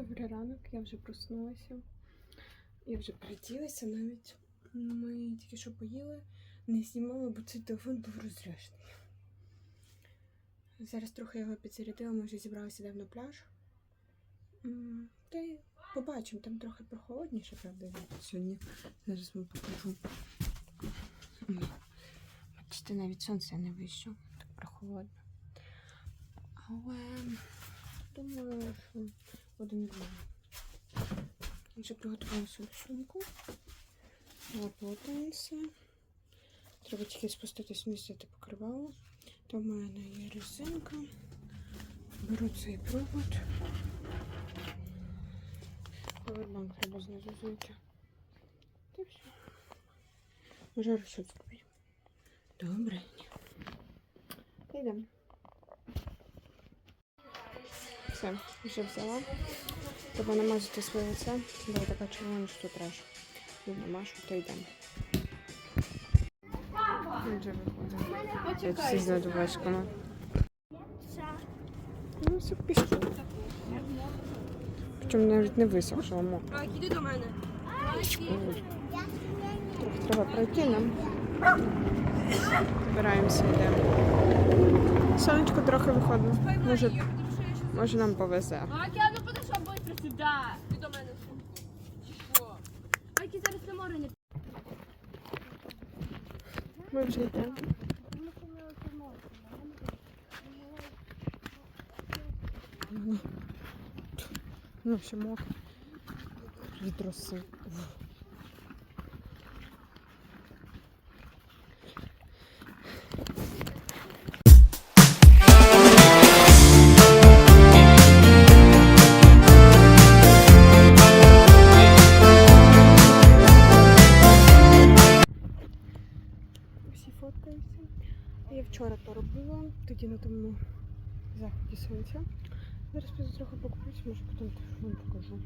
Добрий ранок, я вже проснулася. Я вже приділася навіть. Ми тільки що поїли, не знімала, бо цей телефон був розряжений. Зараз трохи його підзарядила, ми вже зібралися на пляж. Та й побачимо, там трохи прохолодніше, правда, сьогодні. Зараз вам покажу. Бачите, навіть сонце не вийшло, так прохолодно. Але думаю, що два. Вже приготувала свою сумку. Полотенце. Треба тільки спуститись взяти покривало. Там в мене є резинка. Беру цей провод. Повербанк треба знизу знайти. Та все. Вже розчет зробити. Добре. Йдемо. Все, вже взяла. Треба намазати своє лице, бо така червона, що треш. Ну, намажу, то йдемо. Ми вже виходимо. Я всі знайду бачками. Ну, все пішло. Причому навіть не висохло. мо. Іди до мене. Трохи треба пройти нам. Збираємося, йдемо. Сонечко трохи виходить. Може, може нам повезе. Аки, ну подошла быстро сюди. Ти до мене. Що? Аки зараз на море не Ми вже йдемо. Ну, ну ще мокро. Від роси. Вчора то робила, тоді на тому заході сонця. Зараз піду трохи покупусь, може потім вам покажу.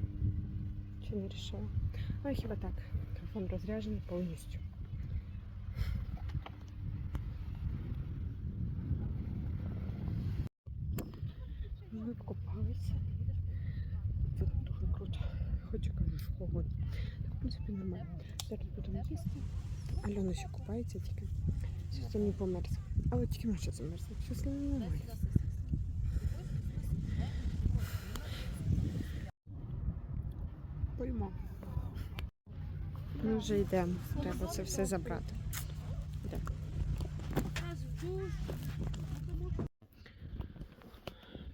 Чи не рішила. А хіба так. Телефон розряджений повністю. Ми вкопалися. Це дуже круто. Хоч і кажу, що холодно. Так, в принципі, нормально. Зараз будемо їсти. Альона ще купається тільки. Щось не померз. Але тільки наша замерзла. Щось не нормально. Поймо. Ми вже йдемо. Треба це все забрати. Йдемо.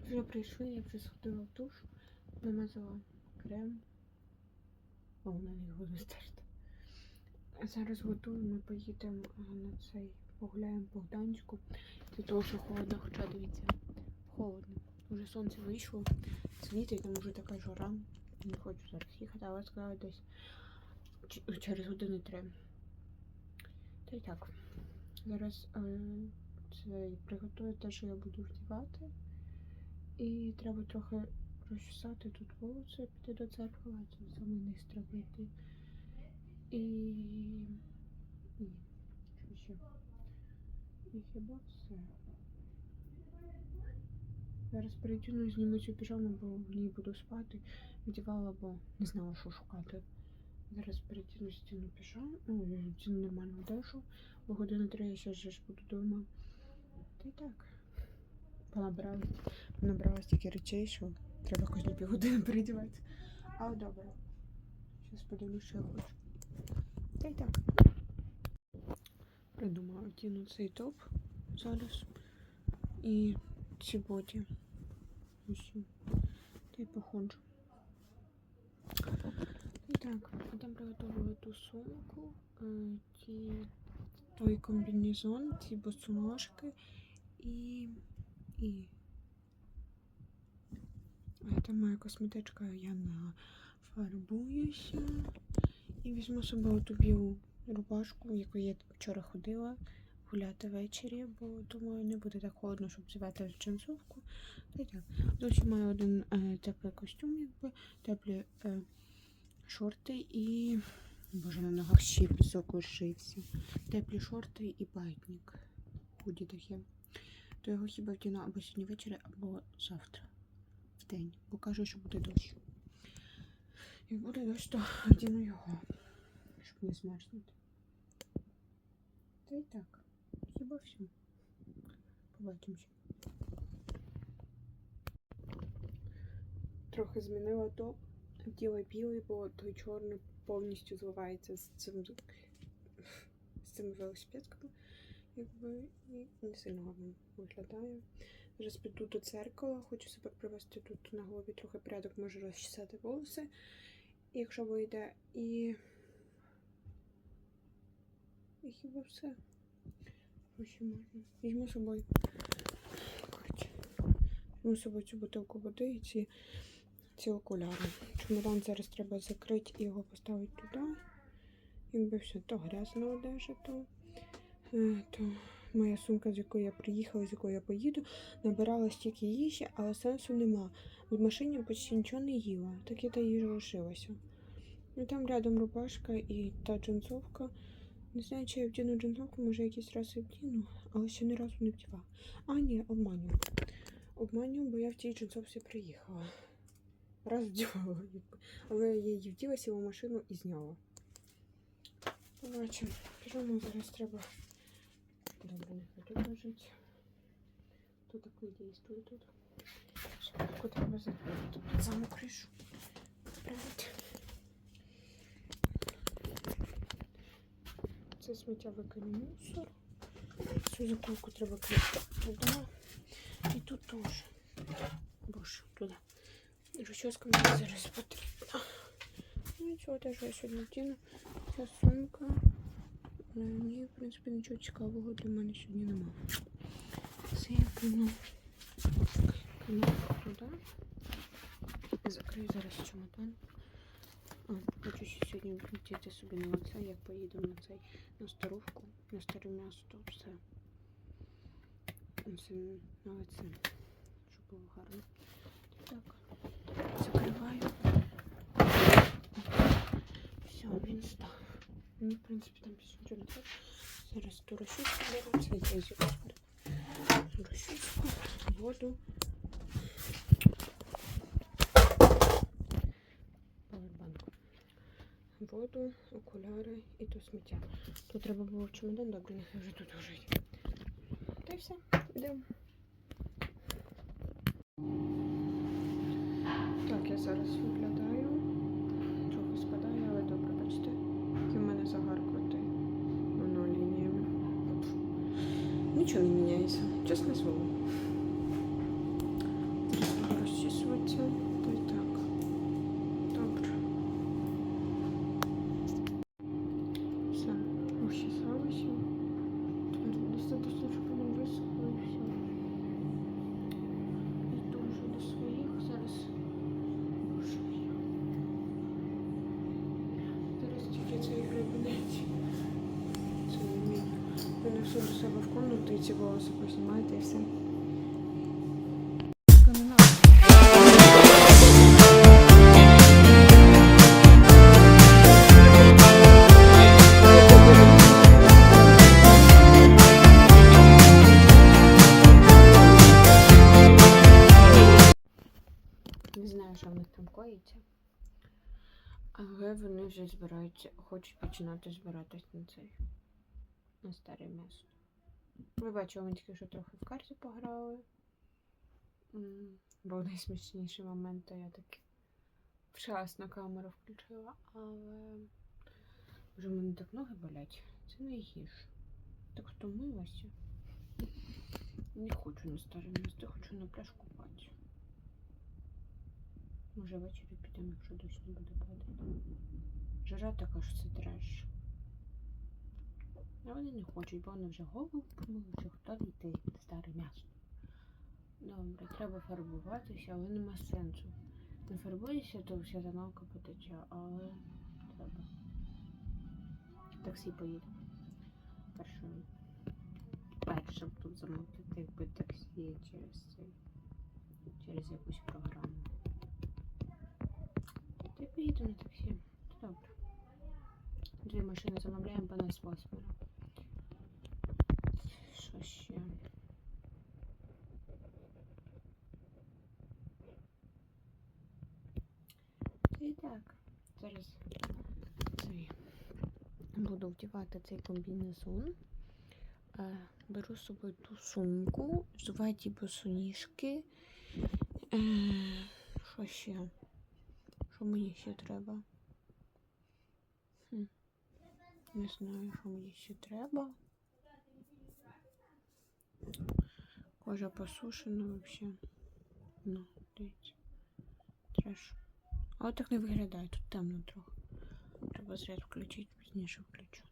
Вже прийшли, я вже сходила в душ, намазала крем. О, його не стерти. Зараз готуємо, ми поїдемо на цей, погуляємо по Гданську. Це того, холодно, хоча дивіться, холодно. Уже сонце вийшло, світить, там вже така жара. Не хочу зараз їхати, але сказала десь через години три. Та й так. Зараз е, це приготую те, що я буду вдівати. І треба трохи розчесати тут волоси, піти до церкви, а це саме низ треба. І. І. Що ще? І хіба все. Зараз перейду, зніму цю піжаму, бо в ній буду спати. Вдівала, бо не знала, що шукати. Зараз перейду стіну піжаму, ну, стіну нормальну одежу. Бо години три я ще ж буду вдома. Та й так. Понабрала. Набрала стільки речей, що треба кожні півгодини передіватися. Але добре. Зараз подивлюсь, що я хочу. Та й так. Придумала одіну цей топ зараз. І ці боті. Усі. Та й походжу. І так, там приготувала ту сумку, е, ті, той комбінезон, ці босоножки і. і. Це моя косметичка, я нафарбуюся. І візьму собі ту білу рубашку, в яку я вчора ходила гуляти ввечері, бо думаю, не буде так холодно, щоб взяти джинсовку. Та й так. Досі маю один е, теплий костюм, якби, теплі е, шорти і. Боже, на ногах ще пісок лишився. Теплі шорти і байтник. Худі таке. То його хіба вдіну або сьогодні ввечері, або завтра в день. Бо кажу, що буде дощ. І буде десь то одіну його, не змерзнути. Та й так. Хіба все. Побачимося. Трохи змінила то тіло білий, бо той чорний повністю зливається з цим з цими велосипедками. Якби і не сильно гарно виглядає. Зараз піду до дзеркала, хочу себе привести тут на голові трохи порядок, можу розчесати волоси, якщо вийде. І. І хіба все. Ще можна? Візьму з собою. Візьму з собою цю бутилку води і ці, ці окуляри. Чемодан зараз треба закрити і його поставити туди. Якби все то грязна одежа, то, е, то моя сумка, з якої я приїхала, з якої я поїду, набирала стільки їжі, але сенсу нема. В машині почти нічого не їла, так і та їжа лишилася. Ну там рядом рубашка і та джинсовка. Не знаю, чи я вдіну джинсовку, може якийсь раз і вдіну, але ще ні разу не вдівала. А, ні, обманю. Обманю, бо я в тій джинсовці приїхала. Раз вдівала, але я її вділа, сіла в машину і зняла. Побачимо. Піжаму зараз треба. Добре, нехай тут лежить. Тут такий дійствує тут. Шапку треба закрити саму кришу. Правити. Це сміття викине мусор. Цю закупку треба класти туди. І тут теж. Боже, туди. Розчоска мені зараз потрібна. Ну нічого, теж я сьогодні вдіну. Ця сумка. Ну, Ні, в принципі, нічого цікавого для мене сьогодні немає. Це я кину. Кину туди. Закрию зараз чемодан. Хочу сьогодні відмітити собі на оце, як поїду на цей на старовку, на старе м'ясо, то все. Це на оце, щоб було гарно. Так, закриваю. Все, він став. Ну, в принципі, там більше нічого не треба. Зараз ту російську беру, це я зі Російську, воду. Воду, окуляри і то сміття. Тут треба було в чемодан, добре, нехай вже тут лежить. Та й все, йдемо. Так, я зараз виглядаю. Трохи спадає, але добре, бачите, який в мене загар. Воно лініями. Нічого не міняється, чесне слово. Зараз буду розчісуватися. Та й так. Добре. Все, розчесалася. Тепер достатньо, щоб воно висохло і все. Йду вже до своїх. Зараз Боже мій. Зараз тільки цей гребінець. Це не мій. Принесу до себе ці волоси познімаєте і все. Не знаю, що в них там коїться. Але вони вже збираються, хочуть починати збиратись на цей. Ви бачили, ми тільки що трохи в карті пограли. Був найсмішніший момент, то я таки вчасно камеру включила, але вже в мене так ноги болять. Це найгірше. Так втомилася. Не хочу на старе місто, хочу на пляж купатися. Може ввечері підемо, якщо дощ не буде падати. Жара така ж це треш. А вони не хочуть, бо вони вже голову помили, вже готові йти старе м'ясо. Добре, треба фарбуватися, але нема сенсу. Не фарбуєшся, то вся тоналка потече, але треба. Таксі поїду. Першим. Першим тут замовити, якби таксі через цей. Через якусь програму. Й поїду на таксі. Дві машини замовляємо по нас восьмеро. Що ще? Й так. Зараз цей буду вдівати цей комбінезон. Е, Беру з собою ту сумку, взуваю ті босоніжки. Е, Що ще? Що мені ще треба? Не знаю, що мені ще треба. Кожа посушена вообще. Ну, дивіться. Треш. Але так не виглядає, тут темно трохи. Треба світ включити, пізніше включу.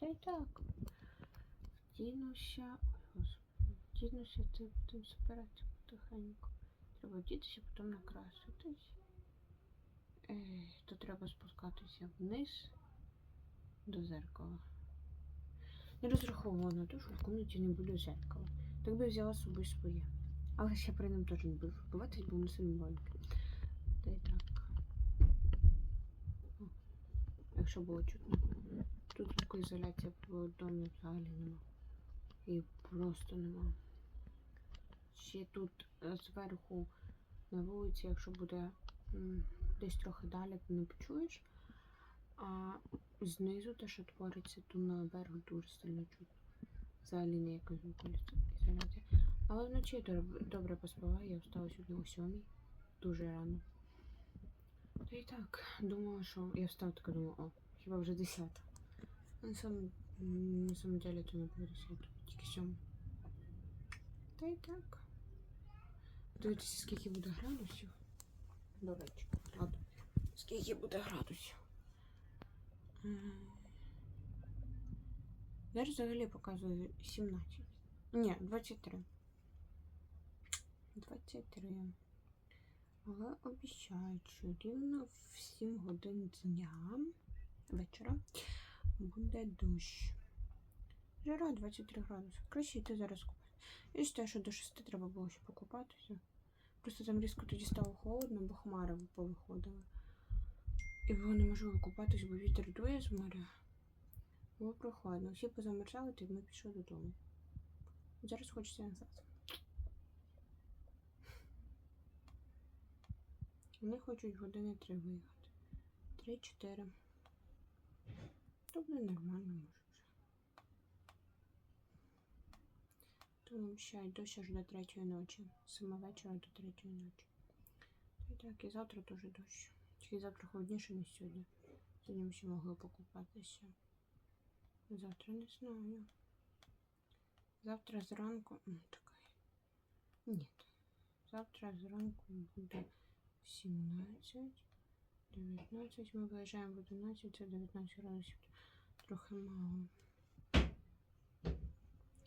Та й так. Господи. Вдінуся, ти будемо збирати потихеньку. Треба вдітися, потім накраситись. То треба спускатися вниз до зеркала. Не розраховувала на те, що в кімнаті не буде зеркала. Так би взяла з собою своє. Але ще при ним теж не буду фарбуватись, бо воно сильно маленьке. Та й так. О, якщо було чутно. Тут звукоізоляція в домі взагалі нема. І просто нема. Ще тут е, зверху на вулиці, якщо буде десь трохи далі, то не почуєш. А знизу те, що твориться, то на берегу дуже сильно чутно. Взагалі ніяка звукоізоляція. Але вночі я доб- добре поспала, я встала сьогодні о сьомій. Дуже рано. Та й так, думала, що я встала така думала, о, хіба вже десята. На самом, деле то не було десята, тільки сьома. Та й так. Дивіться, скільки буде градусів. До речі. Скільки буде градусів. Зараз взагалі показує 17. Ні, 23. 23. Але обіцяють, що рівно в 7 годин дня вечора буде дощ. Жара 23 градуси. Краще йти зараз купати. І те, що до 6 треба було ще покупатися. Просто там різко тоді стало холодно, бо хмари повиходили. І було неможливо купатись, бо вітер дує з моря. Було прохладно. Всі позамерзали, то ми пішли додому. Зараз хочеться назад. Вони хочуть години три виїхати. Три-чотири. Буде нормально, може вже. Тому обіцяють дощ аж до третьої ночі. Семи вечора до третьої ночі. Та й так, і завтра теж дощ. Тільки завтра холодніше, ніж сьогодні. Сьогодні ми ще могли покупатися. Завтра не знаю. Завтра зранку. Така. Ні. Завтра зранку буде 17, 19. Ми виїжджаємо в 11, це 19 градусів. Трохи мало.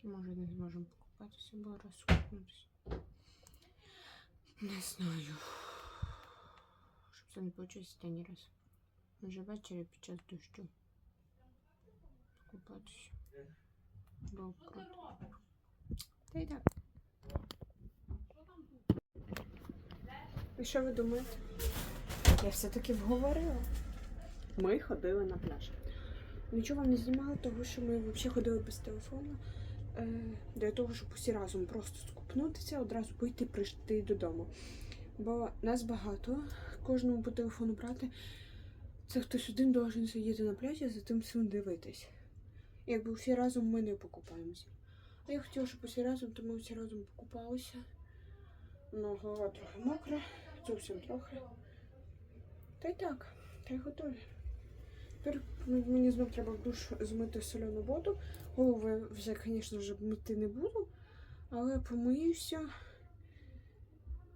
Може не зможемо покупатися, бо розкупнутися. Не знаю. Не вийшло останній раз. Може ввечері під час дощу. Покупатися. Було круто. Та й так. І що ви думаєте? Я все-таки вговорила. Ми ходили на пляж. Нічого вам не знімала, тому що ми взагалі ходили без телефону. Е, для того, щоб усі разом просто скупнутися, одразу вийти прийти додому. Бо нас багато, кожному по телефону брати. Це хтось один должен сидіти на пляжі, за тим всім дивитись. Якби всі разом ми не покупаємося. А я хотіла, щоб усі разом, то ми всі разом покупалися. Ну, голова трохи мокра, зовсім трохи. Та й так, та й готові. Тепер мені знов треба в душ змити соляну воду. Голови вже, звісно ж, мити не буду, але помиюся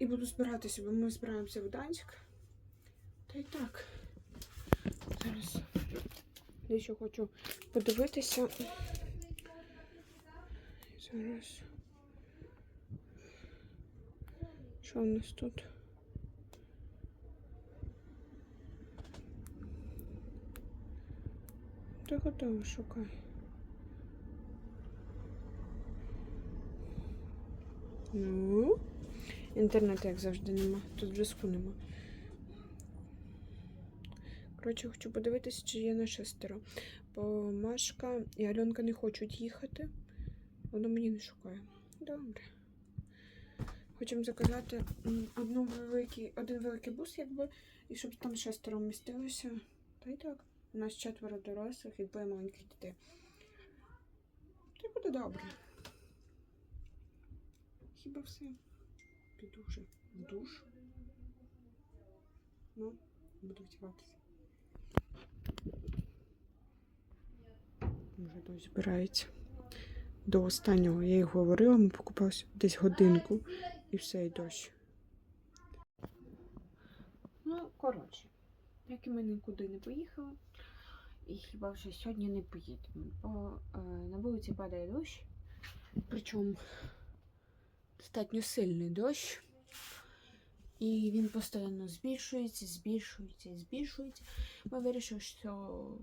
і буду збиратися, бо ми збираємося в Данськ. Та й так. Зараз я ще хочу подивитися. Зараз. Що в нас тут? Ти готова, шукай. Ну, інтернету, як завжди, нема. Тут зв'язку нема. Коротше, хочу подивитися, чи є на шестеро. Бо Машка і Альонка не хочуть їхати. Воно мені не шукає. Добре. Хочемо заказати одну великий, один великий бус, якби, і щоб там шестеро вмістилося. Та й так. У нас четверо дорослих і двоє маленьких дітей. Та буде добре. Хіба все? Піду вже в душ. Ну, буду втіватися. Вже дощ збирається. До останнього я їй говорила, ми покупалися десь годинку і все, і дощ. Ну, коротше, як і ми нікуди не поїхали, і хіба вже сьогодні не поїдемо, бо е, на вулиці падає дощ, причому достатньо сильний дощ. І він постійно збільшується, збільшується збільшується. Ми вирішили, що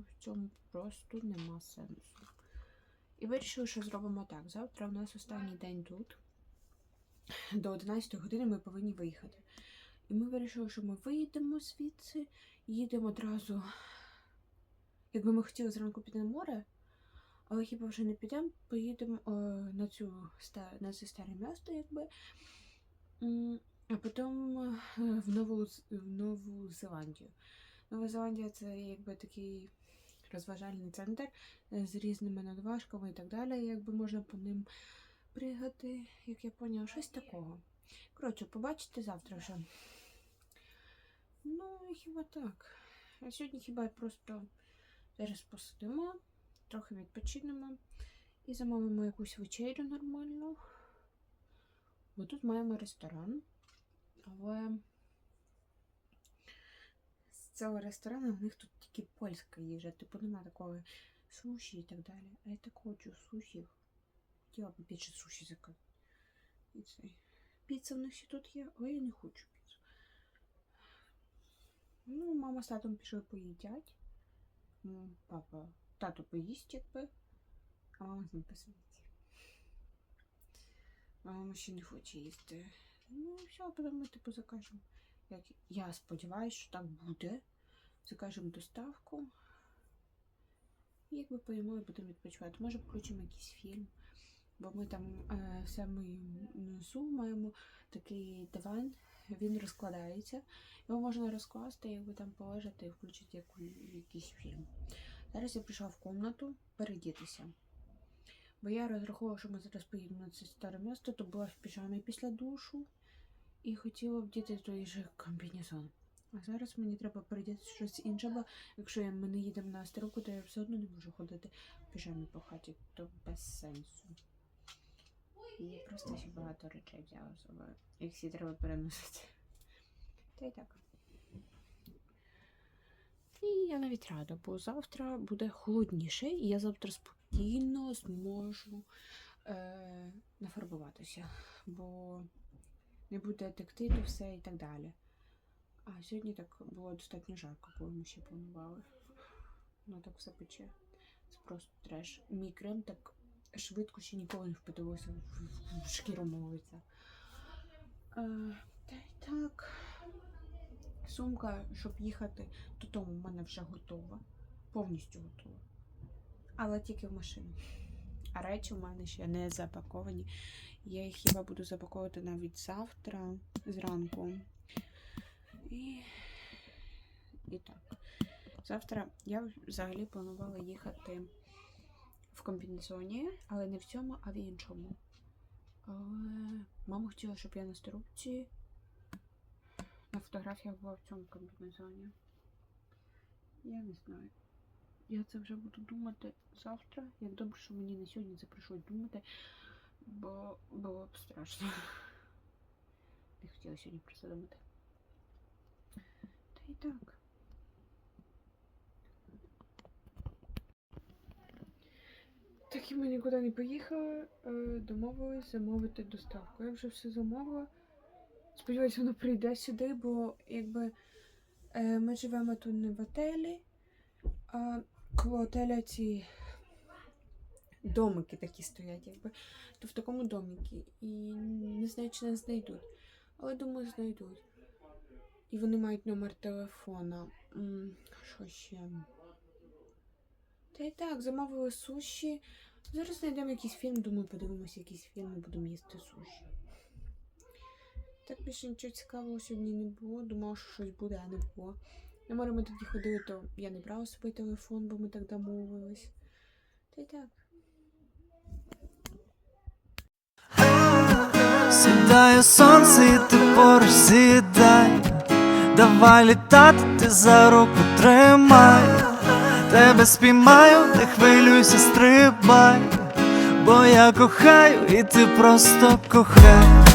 в цьому просто нема сенсу. І вирішили, що зробимо так. Завтра у нас останній день тут. До 11 години ми повинні виїхати. І ми вирішили, що ми виїдемо звідси, їдемо одразу. Якби ми хотіли зранку піти на море, але хіба вже не підемо, поїдемо е, на на це старе місто, якби. А потім е, в Нову, в Нову Зеландію. Нова Зеландія це якби такий розважальний центр е, з різними надважками і так далі. Якби можна по ним пригати, як я поняла, щось такого. Коротше, побачите завтра вже. Ну, хіба так. А сьогодні хіба просто зараз посидимо, трохи відпочинемо і замовимо якусь вечерю нормальну. Бо тут маємо ресторан. Але з цього ресторану в них тут тільки польська їжа, типу нема такого суші і так далі. А я так хочу суші. Хотіла б більше суші заказати. І цей. Піца в них ще тут є, але я не хочу піцу. Ну, мама з татом пішли поїдять. Папа, тато поїсть, якби, а з ним посидить. Мама ще не хоче їсти. Ну, все, потім ми типу закажемо. Як я сподіваюся, що так буде. Закажемо доставку. І якби поїмо і будемо відпочивати. Може включимо якийсь фільм. Бо ми там е, в носу маємо такий диван, він розкладається. Його можна розкласти, якби там положити і включити якийсь фільм. Зараз я прийшла в кімнату передітися. Бо я розраховувала, що ми зараз поїдемо на це старе місто, то була в піжамі після душу і хотіла вдіти той же комбінезон. А зараз мені треба передіти щось інше, бо якщо ми не їдемо на старуку, то я все одно не можу ходити в піжамі по хаті, то без сенсу. І я просто ще багато речей взяла з собою. Їх всі треба переносити. Та й так. І я навіть рада, бо завтра буде холодніше, і я завтра спокійно зможу е, нафарбуватися, бо не буде текти то все і так далі. А сьогодні так було достатньо жарко, коли ми ще планували. Ну так все пече. Це просто треш. Мій крем так швидко ще ніколи не впитувався в, шкіру лиця. Е, та й так. Сумка, щоб їхати додому, в мене вже готова. Повністю готова. Але тільки в машину. А речі в мене ще не запаковані. Я їх хіба буду запаковувати навіть завтра зранку. І, і так. Завтра я взагалі планувала їхати в комбінезоні, але не в цьому, а в іншому. Але мама хотіла, щоб я на струбці на фотографіях була в цьому комбінезоні. Я не знаю. Я це вже буду думати завтра. Як добре, що мені на сьогодні це прийшлось думати, бо було б страшно. Не хотіла сьогодні про це думати. Та й так. Так і ми нікуди не поїхали, е, домовились замовити доставку. Я вже все замовила. Сподіваюся, воно прийде сюди, бо якби е, ми живемо тут не в отелі, а коло отеля ці домики такі стоять, якби. То в такому доміки. І не знаю, чи нас знайдуть. Але думаю, знайдуть. І вони мають номер телефона. Що ще? Та й так, замовили суші. Зараз знайдемо якийсь фільм, думаю, подивимося якийсь фільм і будемо їсти суші. Так більше нічого цікавого сьогодні не було. Думала, що щось буде, а не було. На море ми тоді ходили, то я не брала з собою телефон, бо ми так домовились. Та й так. Сідає сонце і ти поруч сідай Давай літати, ти за руку тримай Тебе спіймаю, не хвилюйся, стрибай Бо я кохаю і ти просто кохай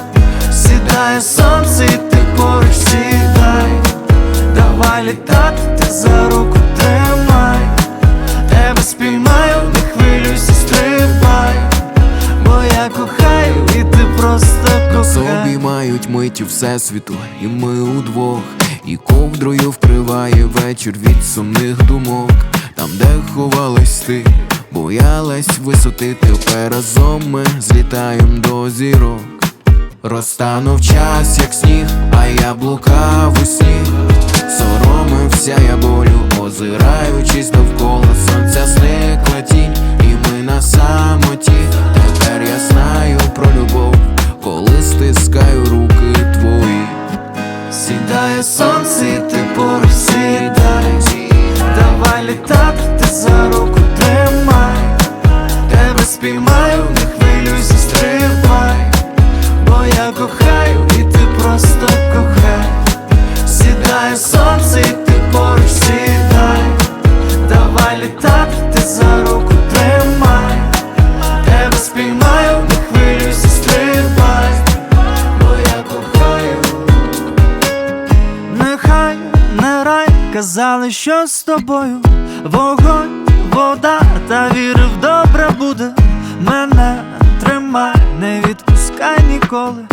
Сідає сонце і ти поруч сідай. Давай літати, ти за руку тримай. Тебе спіймаю, не хвилюйся, стрибай. Бо я кохаю і ти просто кохай. Обіймають миті всесвіту, і ми удвох, і ковдрою вкриває вечір від сумних думок. Там, де ховалась ти, боялась висоти, тепер разом ми злітаєм до зірок. Розтанув час, як сніг, а я блукав у сніг. Соромився я болю, озираючись довкола сонця зникла тінь, і ми на самоті. Тепер я знаю про любов, коли стискаю руки твої. Сідає сонце і ти поруч сідай Давай літати, ти за руку тримай Тебе спіймаю, я кохаю і ти просто кохай. Сідає сонце і ти поруч сідай. Давай літати, ти за руку тримай. Тебе спіймаю, не хвилюйся, стрибай Бо я кохаю. Нехай не рай, казали, що з тобою. Вогонь, вода, та вірив, добре буде. Мене тримай, не відпускай ніколи.